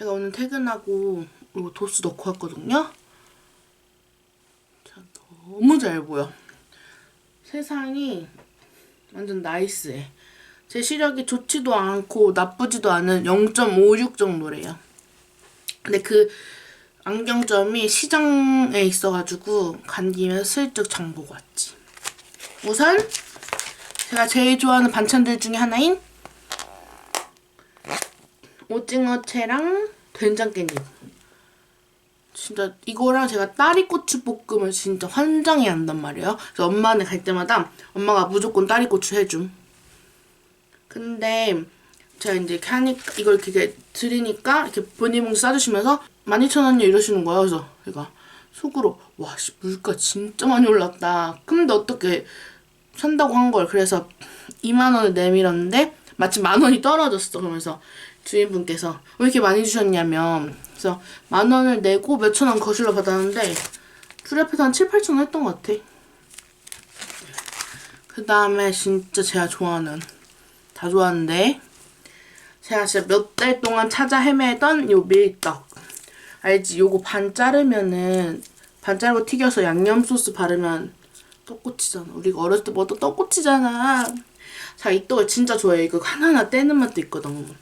제가 오늘 퇴근하고 이거 도수 넣고 왔거든요. 자, 너무 잘 보여. 세상이 완전 나이스해. 제 시력이 좋지도 않고 나쁘지도 않은 0.56 정도래요. 근데 그 안경점이 시장에 있어가지고 간 김에 슬쩍 장 보고 왔지. 우선 제가 제일 좋아하는 반찬들 중에 하나인 오징어채랑 된장깻잎. 진짜 이거랑 제가 딸이고추 볶음을 진짜 환장해 한단 말이에요. 그래서 엄마네 갈 때마다 엄마가 무조건 딸이고추 해줌. 근데 제가 이제 하니까 이걸 이렇게 드리니까 이렇게 본인봉지 싸주시면서 12,000원이요 이러시는 거예요. 그래서 제가 속으로 와 씨, 물가 진짜 많이 올랐다. 근데 어떻게 산다고 한 걸 그래서 2만 원을 내밀었는데 마침 만 원이 떨어졌어. 그러면서 주인분께서 왜 이렇게 많이 주셨냐면 그래서 만 원을 내고 몇천 원 거실로 받았는데 둘이 합해서 한 7, 8천 원 했던 것 같아. 그 다음에 진짜 제가 좋아하는 다 좋아하는데 제가 진짜 몇 달 동안 찾아 헤매던 요 밀떡 알지? 요거 반 자르면은 반 자르고 튀겨서 양념 소스 바르면 떡꼬치잖아. 우리가 어렸을 때 먹었던 떡꼬치잖아. 자, 이 떡을 진짜 좋아해. 이거 하나하나 떼는 맛도 있거든.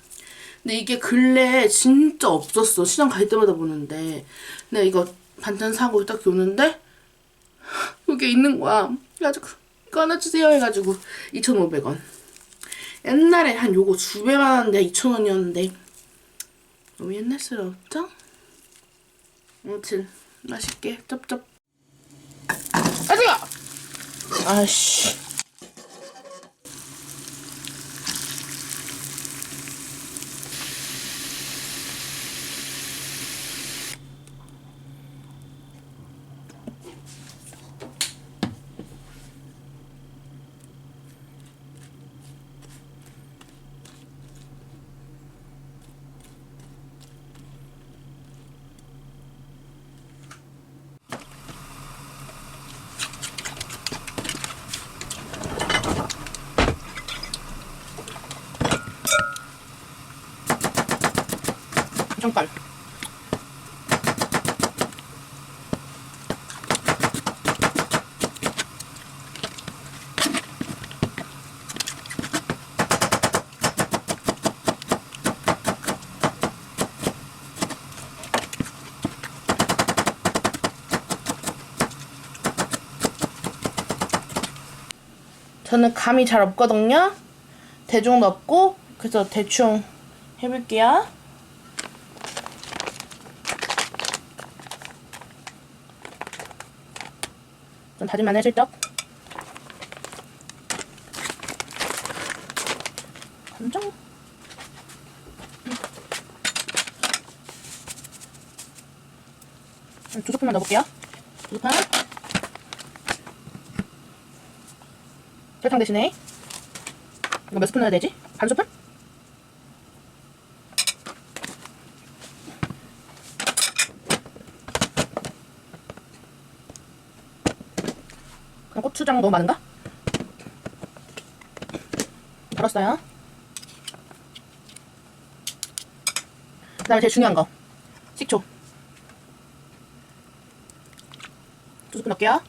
근데 이게 근래 진짜 없었어. 시장 갈 때마다 보는데. 근데 이거 반찬 사고 딱 오는데 여기 있는 거야. 그래가지고 이거 하나 주세요 해가지고 2,500원. 옛날에 한 요거 두배 많았는데 2,000원이었는데 너무 옛날스럽죠? 아무튼 맛있게 쩝쩝. 아 뜨거! 아씨. 저는 감이 잘 없거든요. 대충 넣고 그래서 대충 해볼게요. 좀 다진 마늘 슬쩍 간장 음, 두 스푼만 넣어볼게요 두 스푼 설탕 대신에 이거 몇 스푼 넣어야 되지? 반 스푼? 그럼 고추장 너무 많은가? 덜었어요. 그 다음에 제일 중요한 거. 식초. 두 스푼 넣을게요.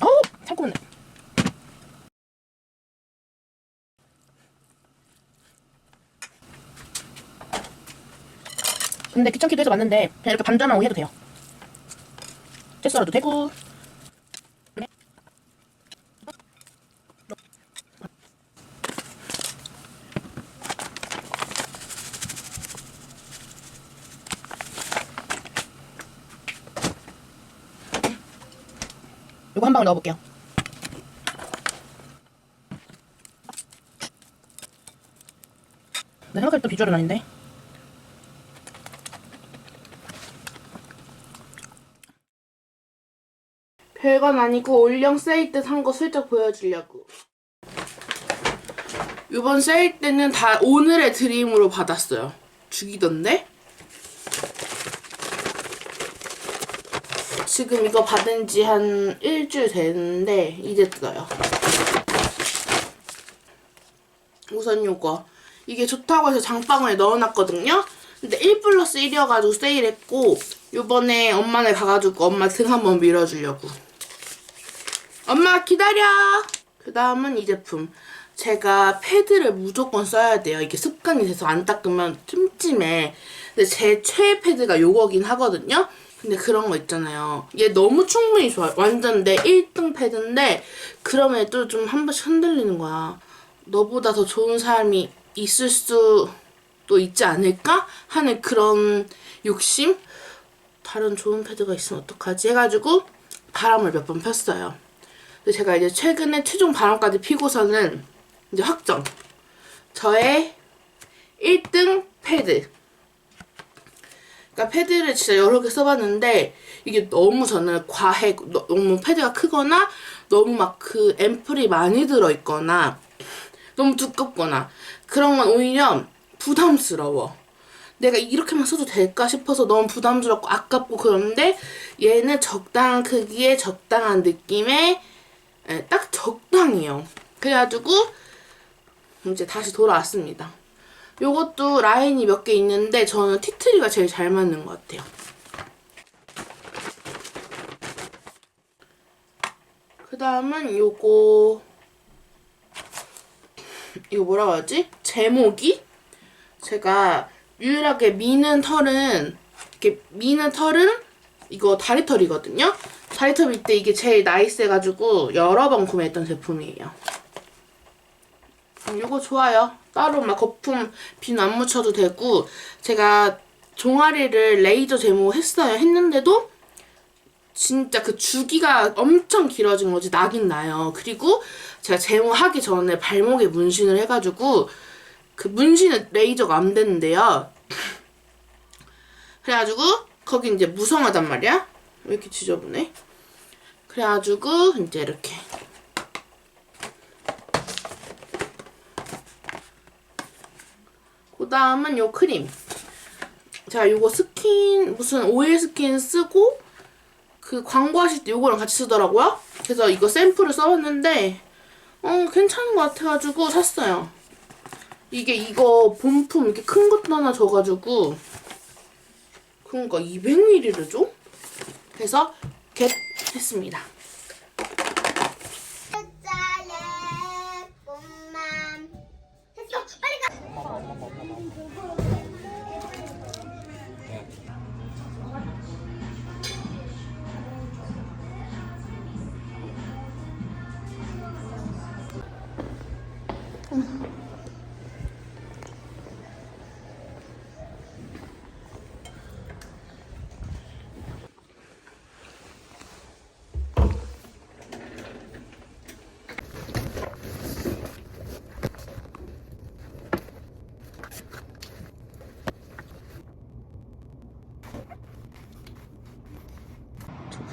어우! 참고 네 근데 귀찮기도 해서 맞는데 그냥 이렇게 반절만 오해도 돼요. 채 썰어도 되고 이거 한 방울 넣어볼게요. 나 생각했던 비주얼은 아닌데. 별건 아니고 올영 세일 때 산 거 슬쩍 보여주려고. 이번 세일 때는 다 오늘의 드림으로 받았어요. 죽이던데? 지금 이거 받은 지 한 일주일 됐는데 이제 뜯어요. 우선 요거. 이게 좋다고 해서 장바구니에 넣어놨거든요. 근데 1 플러스 1이어가지고 세일했고 요번에 엄마네 가가지고 엄마 등 한번 밀어주려고 엄마 기다려. 그 다음은 이 제품. 제가 패드를 무조건 써야 돼요. 이게 습관이 돼서 안 닦으면 찜찜해. 근데 제 최애 패드가 요거긴 하거든요. 근데 그런 거 있잖아요. 얘 너무 충분히 좋아요 완전 내 1등 패드인데 또좀한 번씩 흔들리는 거야. 너보다 더 좋은 사람이 있을 수도 있지 않을까 하는 그런 욕심? 다른 좋은 패드가 있으면 어떡하지? 해가지고 바람을 몇 번 폈어요. 근데 제가 이제 최근에 최종 바람까지 피고서는 이제 확정. 저의 1등 패드. 그러니까 패드를 진짜 여러 개 써봤는데 이게 너무 저는 과해 너무 패드가 크거나 너무 막 그 앰플이 많이 들어있거나 너무 두껍거나 그런 건 오히려 부담스러워. 내가 이렇게만 써도 될까 싶어서 너무 부담스럽고 아깝고 그런데 얘는 적당한 크기에 적당한 느낌에 예, 딱 적당해요. 그래가지고 이제 다시 돌아왔습니다. 요것도 라인이 몇 개 있는데 저는 티트리가 제일 잘 맞는 것 같아요. 그 다음은 요거 이거 뭐라고 하지? 제목이 제가 유일하게 미는 털은 이렇게 미는 털은 이거 다리털이거든요. 다리털 밑에 이게 제일 나이스해가지고 여러 번 구매했던 제품이에요. 음, 이거 좋아요. 따로 막 거품 비누 안 묻혀도 되고 제가 종아리를 레이저 제모 했어요. 했는데도 진짜 그 주기가 엄청 길어진 거지 나긴 나요. 그리고 제가 제모하기 전에 발목에 문신을 해가지고 그 문신은 레이저가 안 되는데요. 그래가지고 거기 이제 무성하단 말이야. 왜 이렇게 지저분해? 그래가지고 이제 이렇게 그 다음은 요 크림. 제가 요거 스킨 무슨 오일 스킨 쓰고 그 광고하실 때 요거랑 같이 쓰더라고요. 그래서 이거 샘플을 써봤는데 어 괜찮은 것 같아가지고 샀어요. 이게 이거 본품 이렇게 큰 것도 하나 줘가지고 그러니까 200ml를 줘? 그래서 겟 했습니다.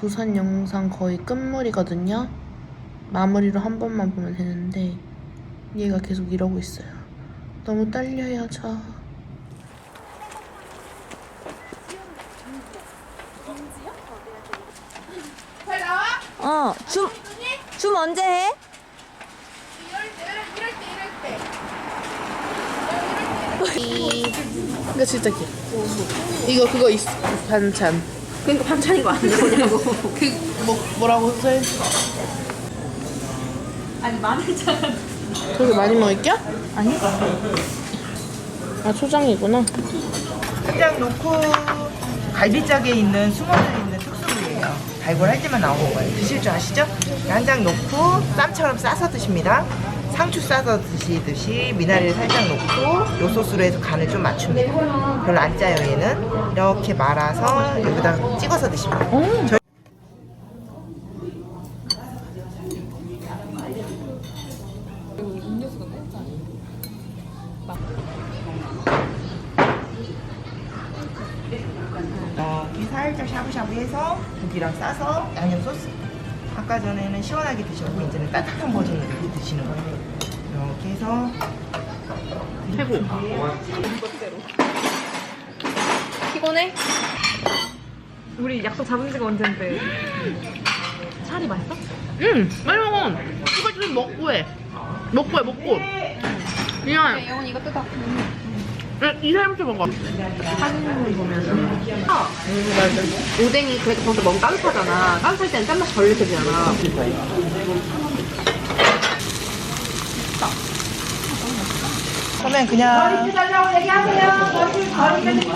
부산 영상 거의 끝물이거든요. 마무리로 한 번만 보면 되는데 얘가 계속 이러고 있어요. 너무 떨려요, 저. 어, 줌, 줌 언제 해? 이거 진짜 귀여워. 이거 그거 있어. 반찬. 그러니까 반찬인 거 아니냐고. 그 뭐, 뭐라고 써 있어? 아니, 마늘장. 저게 많이 먹을게요? 아니? 아, 초장이구나. 그냥 놓고 갈비짝에 있는 숨어져 있는 특수부위예요. 발골할 때만 나오는 거예요. 드실 줄 아시죠? 한 장 놓고 쌈처럼 싸서 드십니다. 상추 싸서 드시듯이 미나리를 살짝 놓고 요 소스로 해서 간을 좀 맞춥니다. 별로 안 짜요 얘는. 이렇게 말아서 여기다 찍어서 드십니다. 저희 여기 살짝 샤브샤브해서 고기랑 싸서 양념 소스. 아까 전에는 시원하게 드셨고 이제는 따뜻한 버전으로 이렇게 드시는 거예요. 이렇게 해서 최고. 피곤해? 우리 약속 잡은 지가 언젠데. 살이 맛있어? 응, 빨리 먹어. 이거 좀 먹고 해. 먹고 해, 먹고. 미안. 영원 이거 뜯어. 이 사람부터 먹어. 사진을 보면서 아, 오뎅이 그래도 거기서 따뜻하잖아 따뜻할 때는 짠맛이 덜 느껴지잖아 그러면 그냥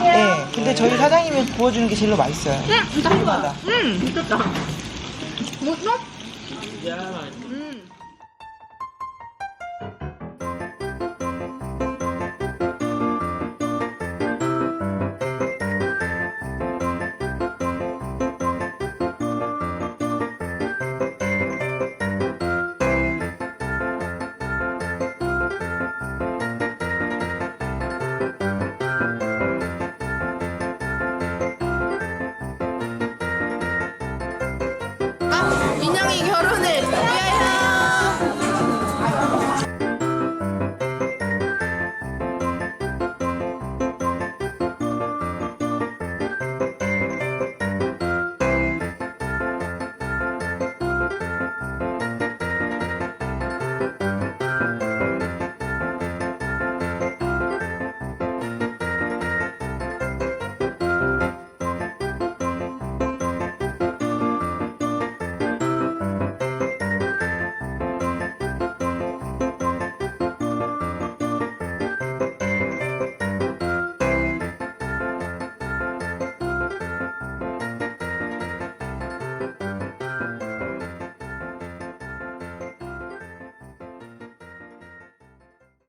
네, 근데 저희 사장님이 구워주는 게 제일로 맛있어요. 음 진짜 궁금하다. 음 미쳤다 뭐죠? 음